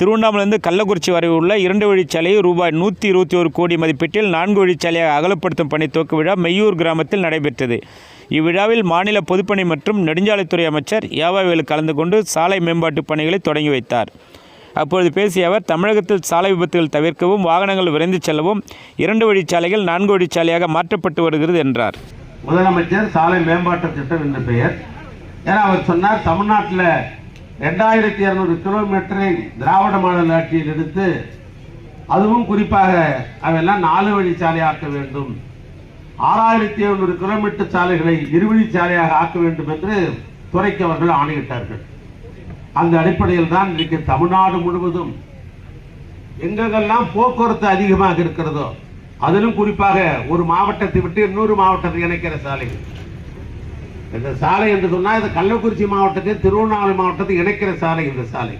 திருவண்ணாமலேருந்து கள்ளக்குறிச்சி வரை உள்ள இரண்டு வழிச்சாலையை ரூபாய் நூற்றி இருபத்தி ஒரு கோடி மதிப்பீட்டில் நான்கு வழிச்சாலையாக அகலப்படுத்தும் பணி துவக்க விழா மெய்யூர் கிராமத்தில் நடைபெற்றது. இவ்விழாவில் மாநில பொதுப்பணி மற்றும் நெடுஞ்சாலைத்துறை அமைச்சர் யாவாவில் கலந்து கொண்டு சாலை மேம்பாட்டு பணிகளை தொடங்கி வைத்தார். அப்பொழுது பேசிய அவர் தமிழகத்தில் சாலை விபத்துகள் தவிர்க்கவும் வாகனங்கள் விரைந்து செல்லவும் இரண்டு வழிச்சாலைகள் நான்கு வழிச்சாலையாக மாற்றப்பட்டு வருகிறது என்றார். முதலமைச்சர் சாலை மேம்பாட்டு திட்டம் என்ற பெயர். ஏன்னா அவர் சொன்னார் தமிழ்நாட்டில் ரெண்டாயிரத்தி இரநூறு கிலோமீட்டரை திராவிட மாடல் ஆட்சியில் எடுத்து அதுவும் குறிப்பாக அவையெல்லாம் நாலு வழி சாலையாக்க வேண்டும். ஆறாயிரத்தி எழுநூறு கிலோமீட்டர் சாலைகளை இருவழி சாலையாக ஆக்க வேண்டும் என்று துறைக்கு அவர்கள் ஆணையிட்டார்கள். அந்த அடிப்படையில் தான் இன்றைக்கு தமிழ்நாடு முழுவதும் எங்கெங்கெல்லாம் போக்குவரத்து அதிகமாக இருக்கிறதோ அதிலும் குறிப்பாக ஒரு மாவட்டத்தை விட்டு இன்னொரு மாவட்டத்தை இணைக்கிற சாலை இந்த சாலை என்று சொன்னால் இது கள்ளக்குறிச்சி மாவட்டத்தை திருவண்ணாமலை மாவட்டத்தை இணைக்கிற சாலை இந்த சாலை.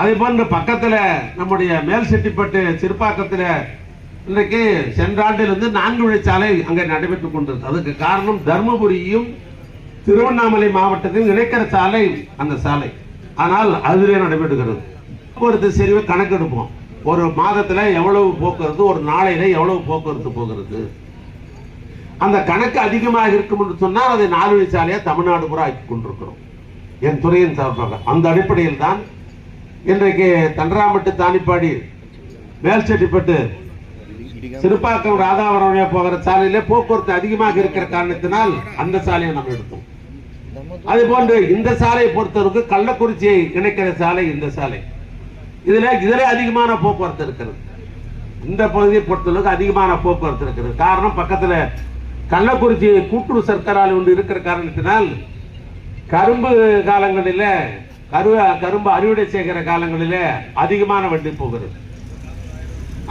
அதே போன்று பக்கத்தில் நம்முடைய மேல் செட்டிப்பட்டு சிறுப்பாக்கத்தில் இன்றைக்கு சென்ற ஆண்டிலிருந்து நான்கு வழிச்சாலை அங்கே நடைபெற்றுக் கொண்டிருக்கு அதுக்கு காரணம் தர்மபுரியும் திருவண்ணாமலை மாவட்டத்தையும் இணைக்கிற சாலை அந்த சாலை. ஆனால் அதுவே நடைபெறுகிறது. போக்குவரத்து சரிவை கணக்கெடுப்போம். ஒரு மாதத்தில் எவ்வளவு போக்குவரத்து ஒரு நாளையில் எவ்வளவு போக்குவரத்து போகிறது? அந்த கணக்கு அதிகமாக இருக்கும் என்று சொன்னால் அதை நாலு வழி தமிழ்நாடு பூரா ஆக்கி கொண்டிருக்கிறோம். என் துறையின் சார்பாக. அந்த அடிப்படையில் தான் இன்றைக்கு தண்டராம்பட்டு தானிப்பாடி மேல்செட்டிப்பட்டு சிறுபாக்கம் ராதாவரம் போகிற சாலையில போக்குவரத்து அதிகமாக இருக்கிற காரணத்தினால் அந்த சாலையை நம்ம எடுத்தோம். அதே போன்று இந்த சாலையை பொறுத்தவரைக்கு கள்ளக்குறிச்சியை இணைக்கிற சாலை இந்த சாலை. இதுல இதுல அதிகமான போக்குவரத்து இருக்கிறது. இந்த பகுதியை பொறுத்தளவுக்கு அதிகமான போக்குவரத்து இருக்கிறது. காரணம் பக்கத்துல கள்ளக்குறிச்சி கூட்டுறவு சர்க்கரை ஒன்று இருக்கிற காரணத்தினால் கரும்பு காலங்களில் கரு கரும்பு அறுவடை செய்கிற காலங்களில் அதிகமான வண்டி போகிறது.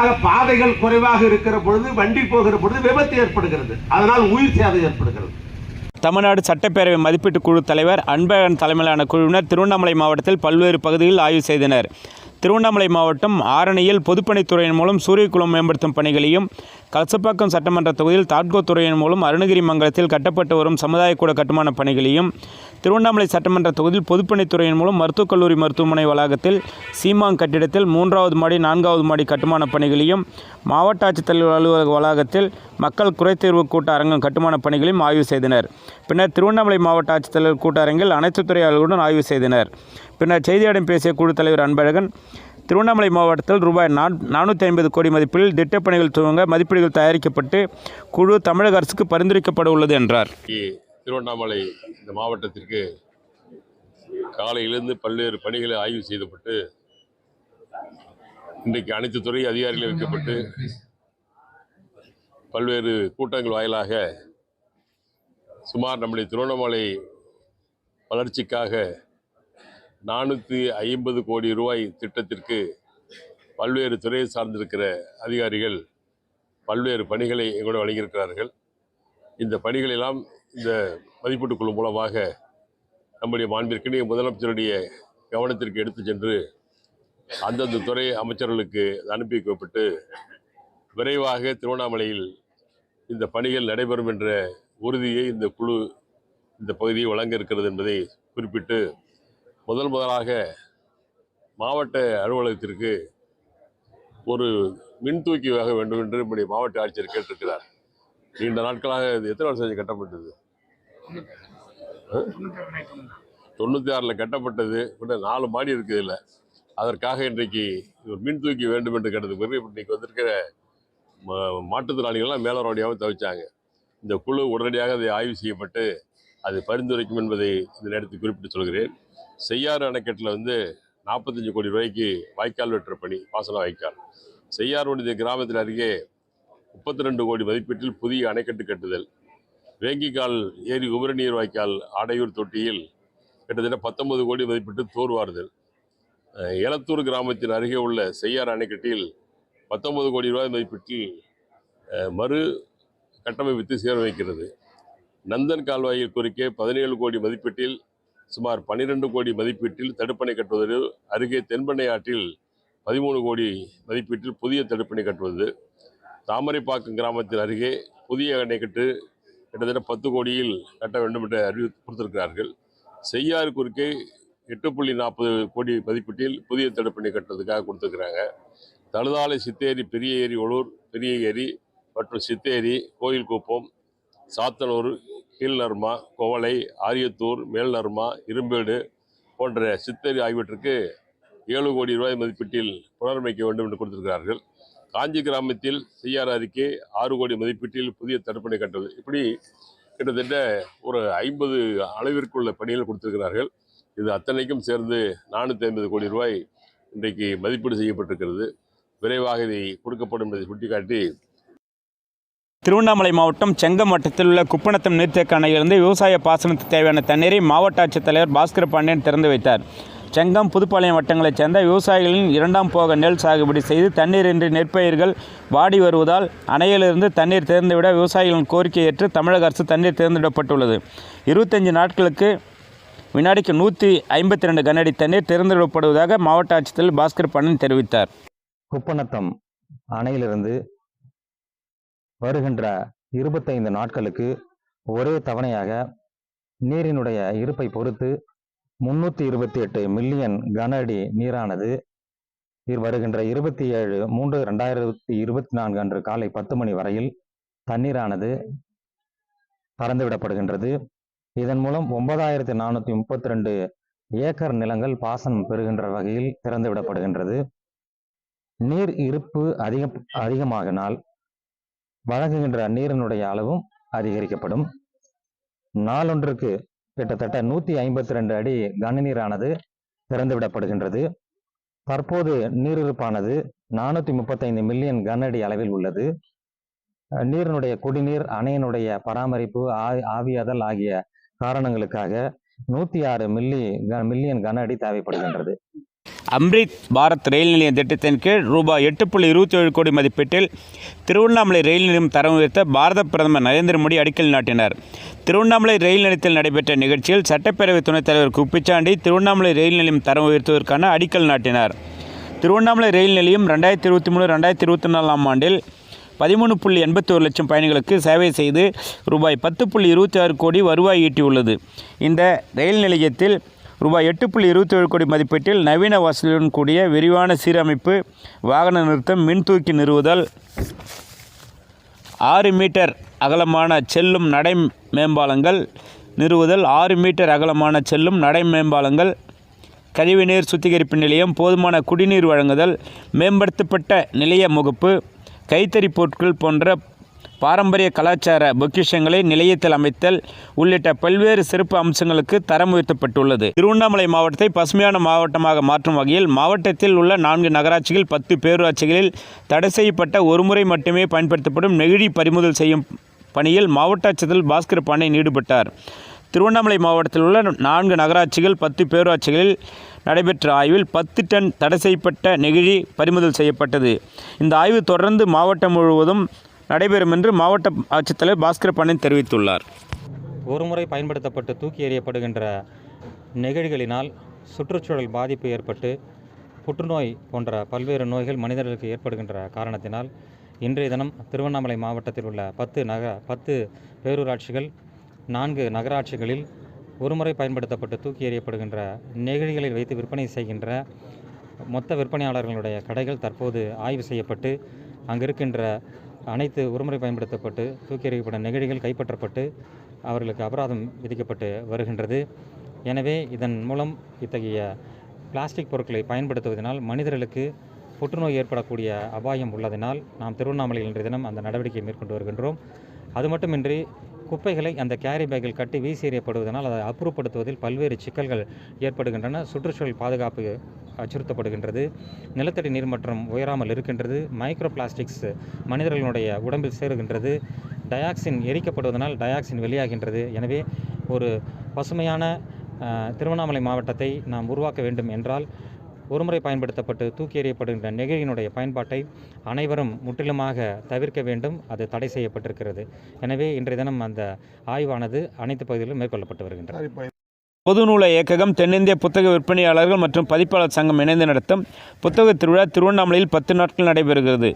ஆக பாதைகள் குறைவாக இருக்கிற பொழுது வண்டி போகிற பொழுது விபத்து ஏற்படுகிறது. அதனால் உயிர் சேதம் ஏற்படுகிறது. தமிழ்நாடு சட்டப்பேரவை மதிப்பீட்டு குழு தலைவர் அன்பழகன் தலைமையிலான குழுவினர் திருவண்ணாமலை மாவட்டத்தில் பல்வேறு பகுதிகளில் ஆய்வு செய்தனர். திருவண்ணாமலை மாவட்டம் ஆரணியில் பொதுப்பணித்துறையின் மூலம் சூரியகுளம் மேம்படுத்தும் பணிகளையும் கலசப்பாக்கம் சட்டமன்ற தொகுதியில் தாட்கோ துறையின் மூலம் அருணகிரி மங்கலத்தில் கட்டப்பட்டு வரும் சமுதாய கூட கட்டுமான பணிகளையும் திருவண்ணாமலை சட்டமன்ற தொகுதியில் பொதுப்பணித்துறையின் மூலம் மருத்துவக் கல்லூரி மருத்துவமனை வளாகத்தில் சீமாங் கட்டிடத்தில் மூன்றாவது மாடி நான்காவது மாடி கட்டுமான பணிகளையும் மாவட்ட ஆட்சித்தலைவர் அலுவலக வளாகத்தில் மக்கள் குறைத்தீர்வு கூட்ட அரங்கம் கட்டுமான பணிகளையும் ஆய்வு செய்தனர். பின்னர் திருவண்ணாமலை மாவட்ட ஆட்சித்தலைவர் கூட்டரங்கில் அனைத்து துறை அலுவலருடன் ஆய்வு செய்தனர். பின்னர் செய்தியாளர்களிடம் பேசிய குழு தலைவர் அன்பழகன் திருவண்ணாமலை மாவட்டத்தில் ரூபாய் நானூற்றி ஐம்பது கோடி மதிப்பில் திட்டப்பணிகள் துவங்க மதிப்பீடுகள் தயாரிக்கப்பட்டு குழு தமிழக அரசுக்கு பரிந்துரைக்கப்பட உள்ளது என்றார். திருவண்ணாமலை இந்த மாவட்டத்திற்கு காலையிலிருந்து பல்வேறு பணிகளை ஆய்வு செய்யப்பட்டு இன்றைக்கு அனைத்து துறை அதிகாரிகள் வைக்கப்பட்டு பல்வேறு கூட்டங்கள் வாயிலாக சுமார் நம்முடைய திருவண்ணாமலை வளர்ச்சிக்காக நானூற்றி ஐம்பது கோடி ரூபாய் திட்டத்திற்கு பல்வேறு துறையை சார்ந்திருக்கிற அதிகாரிகள் பல்வேறு பணிகளை எங்களோட வழங்கியிருக்கிறார்கள். இந்த பணிகளெல்லாம் இந்த மதிப்பீட்டு குழு மூலமாக நம்முடைய மாண்பிற்கினிய முதலமைச்சருடைய கவனத்திற்கு எடுத்து சென்று அந்தந்த துறை அமைச்சர்களுக்கு அனுப்பி வைக்கப்பட்டு விரைவாக திருவண்ணாமலையில் இந்த பணிகள் நடைபெறும் என்ற உறுதியை இந்த குழு இந்த பகுதியை வழங்க இருக்கிறது என்பதை குறிப்பிட்டு முதல் முதலாக மாவட்ட அலுவலகத்திற்கு ஒரு மின் தூக்கி வக வேண்டும் என்று இப்படி மாவட்ட ஆட்சியர் கேட்டிருக்கிறார். நீண்ட நாட்களாக இது எத்தனை வருஷம் கட்டப்பட்டது? தொண்ணூற்றி ஆறில் கட்டப்பட்டது இன்னும் நாலு மாடி இருக்குது இல்லை அதற்காக இன்றைக்கு ஒரு மின் தூக்கி வேண்டும் என்று கேட்டது பிறகு இன்றைக்கு வந்திருக்கிற மா- மாற்றுத்திறனாளிகள்லாம் மேலரோடியாகவும் தவிச்சாங்க. இந்த குழு உடனடியாக அதை ஆய்வு செய்யப்பட்டு அது பரிந்துரைக்கும் என்பதை இந்த நேரத்தில் குறிப்பிட்டு சொல்கிறேன். செய்யாறு அணைக்கட்டில் வந்து நாற்பத்தஞ்சு கோடி ரூபாய்க்கு வாய்க்கால் வெட்டுற பணி பாசன வாய்க்கால். செய்யாறுடைய கிராமத்தில் அருகே முப்பத்தி ரெண்டு கோடி மதிப்பீட்டில் புதிய அணைக்கட்டு கட்டுதல். வேங்கிக்கால் ஏரி உபரிநீர் வாய்க்கால் ஆடையூர் தொட்டியில் கிட்டத்தட்ட பத்தொன்பது கோடி மதிப்பீட்டு தோர்வாறுதல் எலத்தூர் கிராமத்தின் அருகே உள்ள செய்யாறு அணைக்கட்டில் பத்தொன்பது கோடி ரூபாய் மதிப்பீட்டில் மறு கட்டமைப்பித்து சீரமைக்கிறது. நந்தன் கால்வாயில் குறுக்கே பதினேழு கோடி மதிப்பீட்டில் சுமார் பன்னிரெண்டு கோடி மதிப்பீட்டில் தடுப்பணை கட்டுவது அருகே தென்பண்ணை ஆற்றில் பதிமூணு கோடி மதிப்பீட்டில் புதிய தடுப்பணை கட்டுவது. தாமரைப்பாக்கம் கிராமத்தின் அருகே புதிய அணைக்கட்டு கிட்டத்தட்ட பத்து கோடியில் கட்ட வேண்டும் என்று அறிவி கொடுத்திருக்கிறார்கள். செய்யாறு குறுக்கே எட்டு புள்ளி நாற்பது கோடி மதிப்பீட்டில் புதிய தடுப்பணை கட்டுறதுக்காக கொடுத்துருக்குறாங்க. தழுதாலை சித்தேரி பெரிய ஏரி ஒளூர் பெரிய ஏரி மற்றும் சித்தேரி கோயில் குப்பம் சாத்தனூர் கீழ்நர்மா கோவளை ஆரியத்தூர் மேல்நர்மா இரும்பேடு போன்ற சித்தேரி ஆகியவற்றுக்கு ஏழு கோடி ரூபாய் மதிப்பீட்டில் புனரமைக்க வேண்டும் என்று கொடுத்திருக்கிறார்கள். காஞ்சி கிராமத்தில் செய்யார் அறிக்கை ஆறு கோடி மதிப்பீட்டில் புதிய தடுப்பணை கட்டுவது இப்படி கிட்டத்தட்ட ஒரு ஐம்பது அளவிற்குள்ள பணிகள் கொடுத்திருக்கிறார்கள். இது அத்தனைக்கும் சேர்ந்து நானூற்றி ஐம்பது கோடி ரூபாய் இன்றைக்கு மதிப்பீடு செய்யப்பட்டிருக்கிறது. விரைவாக இதை கொடுக்கப்படும் என்பதை சுட்டிக்காட்டி திருவண்ணாமலை மாவட்டம் செங்கம் வட்டத்தில் உள்ள குப்பநத்தம் நீர்த்தேக்க அணையிலிருந்து விவசாய பாசனத்துக்கு தேவையான தண்ணீரை மாவட்ட ஆட்சித்தலைவர் பாஸ்கர் பாண்டியன் திறந்து வைத்தார். செங்கம் புதுப்பாளையம் வட்டங்களைச் சேர்ந்த விவசாயிகளின் இரண்டாம் போக நெல் சாகுபடி செய்து தண்ணீரின்றி நெற்பயிர்கள் வாடி வருவதால் அணையிலிருந்து தண்ணீர் திறந்துவிட விவசாயிகளின் கோரிக்கை ஏற்று தமிழக அரசு தண்ணீர் திறந்துவிடப்பட்டுள்ளது. இருபத்தஞ்சு நாட்களுக்கு வினாடிக்கு நூற்றி ஐம்பத்தி ரெண்டு கனஅடி தண்ணீர் திறந்துவிடப்படுவதாக மாவட்ட ஆட்சித்தலைவர் பாஸ்கர் பாண்டியன் தெரிவித்தார். குப்பநத்தம் அணையிலிருந்து வருகின்ற இருபத்தைந்து நாட்களுக்கு ஒரே தவணையாக நீரினுடைய இருப்பை பொறுத்து முன்னூற்றி இருபத்தி எட்டு மில்லியன் கன அடி நீரானது வருகின்ற இருபத்தி ஏழு மூன்று ரெண்டாயிரத்தி இருபத்தி நான்கு அன்று காலை பத்து மணி வரையில் தண்ணீரானது திறந்துவிடப்படுகின்றது இதன் மூலம் ஒன்பதாயிரத்தி நானூற்றி முப்பத்தி ரெண்டு ஏக்கர் நிலங்கள் பாசனம் பெறுகின்ற வகையில் திறந்துவிடப்படுகின்றது. நீர் இருப்பு அதிகம் அதிகமாகினால் வழங்குகின்ற நீரினுடைய அளவும் அதிகரிக்கப்படும். நாளொன்றுக்கு கிட்டத்தட்ட நூற்றி ஐம்பத்தி ரெண்டு அடி கனநீரானது திறந்துவிடப்படுகின்றது. தற்போது நீரிருப்பானது நானூற்றி முப்பத்தைந்து மில்லியன் கன அடி அளவில் உள்ளது. நீரினுடைய குடிநீர் அணையினுடைய பராமரிப்பு ஆ- ஆவியாதல் ஆகிய காரணங்களுக்காக நூற்றி ஆறு மில்லி க- மில்லியன் கன அடி தேவைப்படுகின்றது. அம்ரித் பாரத் ரயில் நிலைய திட்டத்தின் கீழ் ரூபாய் எட்டு புள்ளி இருபத்தி ஏழு கோடி மதிப்பீட்டில் திருவண்ணாமலை ரயில் நிலையம் தரம் உயர்த்த பாரத பிரதமர் நரேந்திர மோடி அடிக்கல் நாட்டினார். திருவண்ணாமலை ரயில் நிலையத்தில் நடைபெற்ற நிகழ்ச்சியில் சட்டப்பேரவை துணைத் தலைவர் குப்பிச்சாண்டி திருவண்ணாமலை ரயில் நிலையம் தரம் உயர்த்துவதற்கான அடிக்கல் நாட்டினார். திருவண்ணாமலை ரயில் நிலையம் ரெண்டாயிரத்தி இருபத்தி மூணு ரெண்டாயிரத்தி இருபத்தி நாலாம் ஆண்டில் பதிமூணு புள்ளி எண்பத்தி ஒரு லட்சம் பயணிகளுக்கு சேவை செய்து ரூபாய் பத்து புள்ளி இருபத்தி ஆறு கோடி வருவாய் ஈட்டியுள்ளது. இந்த ரயில் நிலையத்தில் ரூபாய் எட்டு புள்ளி இருபத்தி ஏழு கோடி மதிப்பீட்டில் நவீன வசதியுடன் கூடிய விரிவான சீரமைப்பு வாகன நிறுத்தம் மின்தூக்கி நிறுவுதல் ஆறு மீட்டர் அகலமான செல்லும் நடை மேம்பாலங்கள் நிறுவுதல் ஆறு மீட்டர் அகலமான செல்லும் நடை மேம்பாலங்கள் கழிவுநீர் சுத்திகரிப்பு நிலையம் போதுமான குடிநீர் வழங்குதல் மேம்படுத்தப்பட்ட நிலைய முகப்பு கைத்தறி பொருட்கள் போன்ற பாரம்பரிய கலாச்சார பொக்கிஷங்களை நிலையத்தில் அமைத்தல் உள்ளிட்ட பல்வேறு சிறப்பு அம்சங்களுக்கு தரம் உயர்த்தப்பட்டுள்ளது. திருவண்ணாமலை மாவட்டத்தை பசுமையான மாவட்டமாக மாற்றும் வகையில் மாவட்டத்தில் உள்ள நான்கு நகராட்சிகள் பத்து பேரூராட்சிகளில் தடை செய்யப்பட்ட ஒருமுறை மட்டுமே பயன்படுத்தப்படும் நெகிழி பறிமுதல் செய்யும் பணியில் மாவட்ட ஆட்சித்தலைவர் பாஸ்கர் பாண்டியன் ஈடுபட்டார். திருவண்ணாமலை மாவட்டத்தில் உள்ள நான்கு நகராட்சிகள் பத்து பேரூராட்சிகளில் நடைபெற்ற ஆய்வில் பத்து டன் தடை செய்யப்பட்ட நெகிழி பறிமுதல் செய்யப்பட்டது. இந்த ஆய்வு தொடர்ந்து மாவட்டம் முழுவதும் நடைபெறும் என்று மாவட்ட ஆட்சித்தலைவர் பாஸ்கர் பாண்டியன் தெரிவித்துள்ளார். ஒருமுறை பயன்படுத்தப்பட்டு தூக்கி எறியப்படுகின்ற நெகிழிகளினால் சுற்றுச்சூழல் பாதிப்பு ஏற்பட்டு புற்றுநோய் போன்ற பல்வேறு நோய்கள் மனிதர்களுக்கு ஏற்படுகின்ற காரணத்தினால் இன்றைய தினம் திருவண்ணாமலை மாவட்டத்தில் உள்ள பத்து நக பத்து பேரூராட்சிகள் நான்கு நகராட்சிகளில் ஒருமுறை பயன்படுத்தப்பட்டு தூக்கி எறியப்படுகின்ற நெகிழிகளில் வைத்து விற்பனை செய்கின்ற மொத்த விற்பனையாளர்களுடைய கடைகள் தற்போது ஆய்வு செய்யப்பட்டு அங்கு இருக்கின்ற அனைத்து ஒருமுறை பயன்படுத்தப்பட்டு தூக்கி எறியப்பட்ட நெகிழிகள் கைப்பற்றப்பட்டு அவர்களுக்கு அபராதம் விதிக்கப்பட்டு வருகின்றது. எனவே இதன் மூலம் இத்தகைய பிளாஸ்டிக் பொருட்களை பயன்படுத்துவதனால் மனிதர்களுக்கு புற்றுநோய் ஏற்படக்கூடிய அபாயம் உள்ளதனால் நாம் திருவண்ணாமலையில் இன்றைய தினம் அந்த நடவடிக்கையை மேற்கொண்டு வருகின்றோம். அது மட்டுமின்றி குப்பைகளை அந்த கேரி பேக்கில் கட்டி வீசி எறியப்படுவதனால் அதை அப்புறப்படுத்துவதில் பல்வேறு சிக்கல்கள் ஏற்படுகின்றன. சுற்றுச்சூழல் பாதுகாப்பு அச்சுறுத்தப்படுகின்றது. நிலத்தடி நீர் மற்றும் உயராமல் இருக்கின்றது. மைக்ரோ பிளாஸ்டிக்ஸ் மனிதர்களுடைய உடம்பில் சேருகின்றது. Dioxin எரிக்கப்படுவதனால் dioxin வெளியாகின்றது. எனவே ஒரு பசுமையான திருவண்ணாமலை மாவட்டத்தை நாம் உருவாக்க வேண்டும் என்றால் ஒருமுறை பயன்படுத்தப்பட்டு தூக்கி எறியப்படுகின்ற நெகிழியினுடைய பயன்பாட்டை அனைவரும் முற்றிலுமாக தவிர்க்க வேண்டும். அது தடை செய்யப்பட்டிருக்கிறது. எனவே இன்றைய தினம் அந்த ஆய்வானது அனைத்து பகுதிகளிலும் மேற்கொள்ளப்பட்டு வருகின்றது. பொது நூல இயக்ககம் தென்னிந்திய புத்தக விற்பனையாளர்கள் மற்றும் பதிப்பாளர் சங்கம் இணைந்து நடத்தும் புத்தக திருவிழா திருவண்ணாமலையில் பத்து நாட்கள் நடைபெறுகிறது.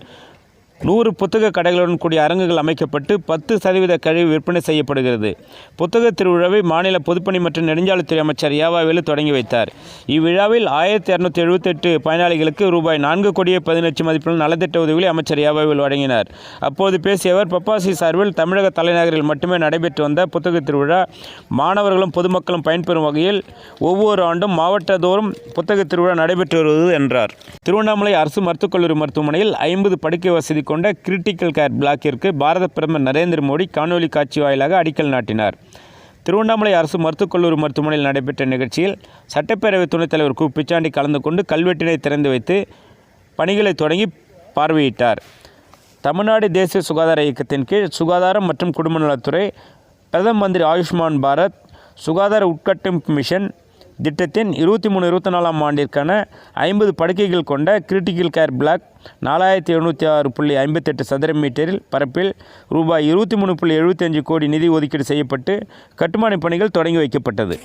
நூறு புத்தக கடைகளுடன் கூடிய அரங்குகள் அமைக்கப்பட்டு பத்து சதவீத கழிவு விற்பனை செய்யப்படுகிறது. புத்தக திருவிழாவை மாநில பொதுப்பணி மற்றும் நெடுஞ்சாலைத்துறை அமைச்சர் ஏவாவேலு தொடங்கி வைத்தார். இவ்விழாவில் ஆயிரத்தி இரநூத்தி எழுபத்தெட்டு பயனாளிகளுக்கு ரூபாய் நான்கு கோடியே பதினெட்டு மதிப்பில் நலத்திட்ட உதவிகளை அமைச்சர் ஏவாவேலு வழங்கினார். அப்போது பேசியவர் பப்பாசி சார்பில் தமிழக தலைநகரில் மட்டுமே நடைபெற்று வந்த புத்தக திருவிழா மாணவர்களும் பொதுமக்களும் பயன்பெறும் வகையில் ஒவ்வொரு ஆண்டும் மாவட்டதோறும் புத்தக திருவிழா நடைபெற்று வருவது என்றார். திருவண்ணாமலை அரசு மருத்துவக் கல்லூரி மருத்துவமனையில் ஐம்பது படுக்கை வசதி கொண்ட கிரிட்டிக்கல் கேர் பிளாக்கிற்கு பாரத பிரதமர் நரேந்திர மோடி காணொலி காட்சி வாயிலாக அடிக்கல் நாட்டினார். திருவண்ணாமலை அரசு மருத்துவக் கல்லூரி மருத்துவமனையில் நடைபெற்ற நிகழ்ச்சியில் சட்டப்பேரவை துணைத் தலைவர் கு. பிச்சாண்டி கலந்து கொண்டு கல்வெட்டினை திறந்து வைத்து பணிகளை தொடங்கி பார்வையிட்டார். தமிழ்நாடு தேசிய சுகாதார இயக்கத்தின் கீழ் சுகாதாரம் மற்றும் குடும்ப நலத்துறை பிரதம மந்திரி ஆயுஷ்மான் பாரத் சுகாதார உட்கட்டமைப்பு மிஷன் திட்டத்தின் இருபத்தி மூணு இருபத்தி நாலாம் ஆண்டிற்கான ஐம்பது படுக்கைகள் கொண்ட கிரிட்டிக்கல் கேர் பிளாக் நாலாயிரத்தி எழுநூற்றி ஆறு புள்ளி ஐம்பத்தெட்டு சதுர மீட்டரில் பரப்பில் ரூபாய் இருபத்தி மூணு புள்ளி எழுபத்தஞ்சு கோடி நிதி ஒதுக்கீடு செய்யப்பட்டு கட்டுமான பணிகள் தொடங்கி வைக்கப்பட்டது.